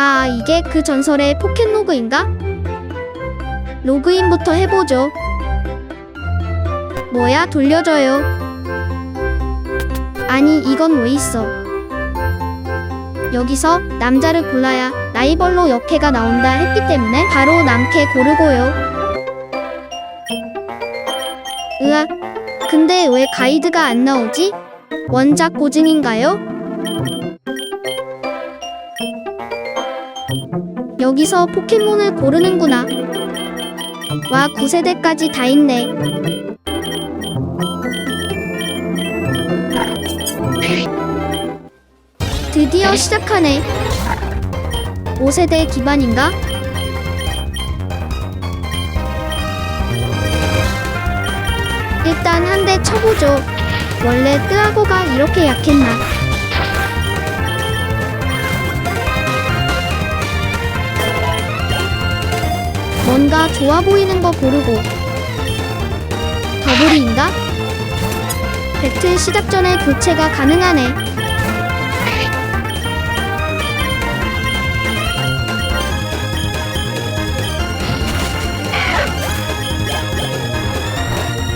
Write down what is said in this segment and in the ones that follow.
아, 이게 그 전설의 포켓 로그인가? 로그인부터 해보죠. 뭐야, 돌려줘요. 아니, 이건 왜 있어? 여기서 남자를 골라야 라이벌로 역해가 나온다 했기 때문에 바로 남캐 고르고요. 으악, 근데 왜 가이드가 안 나오지? 원작 고증인가요? 여기서 포켓몬을 고르는구나. 와, 9세대까지 다 있네. 드디어 시작하네. 5세대 기반인가? 일단 한 대 쳐보죠. 원래 뜨아고가 이렇게 약했나? 뭔가 좋아 보이는 거 고르고 더블이인가? 배틀 시작 전에 교체가 가능하네.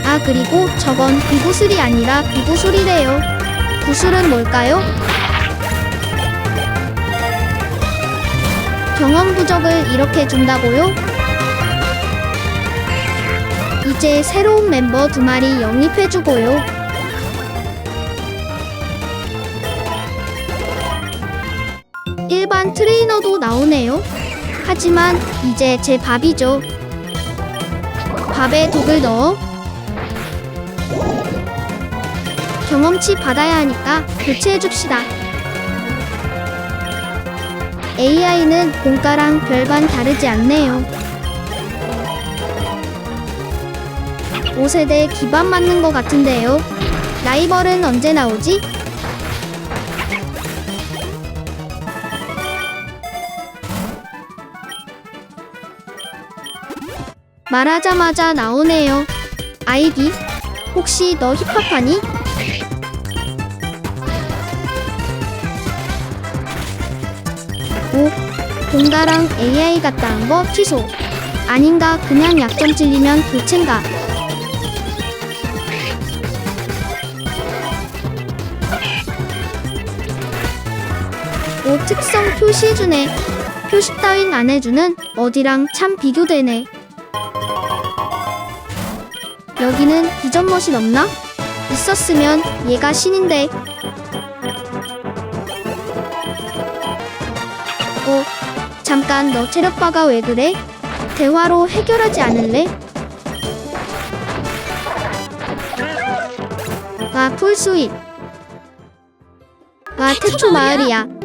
아 그리고 저건 비구슬이 아니라 비구술이래요. 구슬은 뭘까요? 경험 부적을 이렇게 준다고요? 이제 새로운 멤버 두 마리 영입해주고요. 일반 트레이너도 나오네요. 하지만 이제 제 밥이죠. 밥에 독을 넣어 경험치 받아야 하니까 교체해줍시다. AI는 공가랑 별반 다르지 않네요. 5세대 기반 맞는 것 같은데요. 라이벌은 언제 나오지? 말하자마자 나오네요. 아이디, 혹시 너 힙합하니? 오, 공가랑 AI 같다 한거 취소. 아닌가 그냥 약점 찔리면 교체인가? 오 특성 표시해주네. 표시 따윈 안 해주는 어디랑 참 비교되네. 여기는 비전 머신 없나? 있었으면 얘가 신인데. 어, 잠깐 너 체력바가 왜 그래? 대화로 해결하지 않을래? 와, 풀스윗. 와, 태초 마을이야.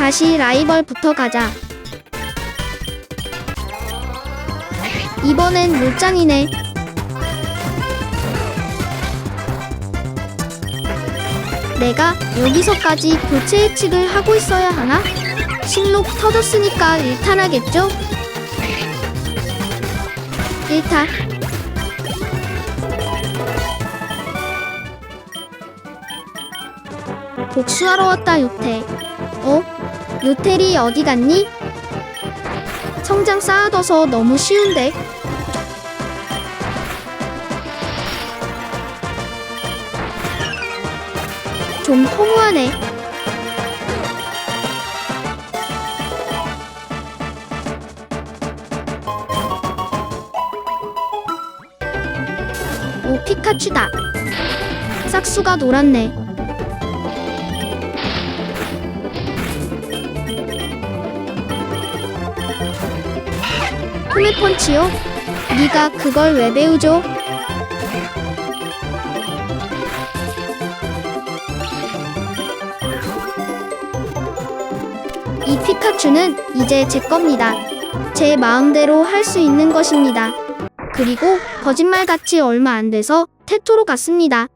다시 라이벌 붙어 가자. 이번엔 물장이네. 내가 여기서까지 교체 예측을 하고 있어야 하나? 신록 터졌으니까 일탄하겠죠? 일탄 복수하러 왔다 요태 어? 요텔이 어디 갔니? 성장 쌓아둬서 너무 쉬운데. 좀 허무하네. 오 피카츄다. 싹수가 놀았네 후메펀치요? 네가 그걸 왜 배우죠? 이 피카츄는 이제 제 겁니다. 제 마음대로 할 수 있는 것입니다. 그리고 거짓말같이 얼마 안 돼서 테토로 갔습니다.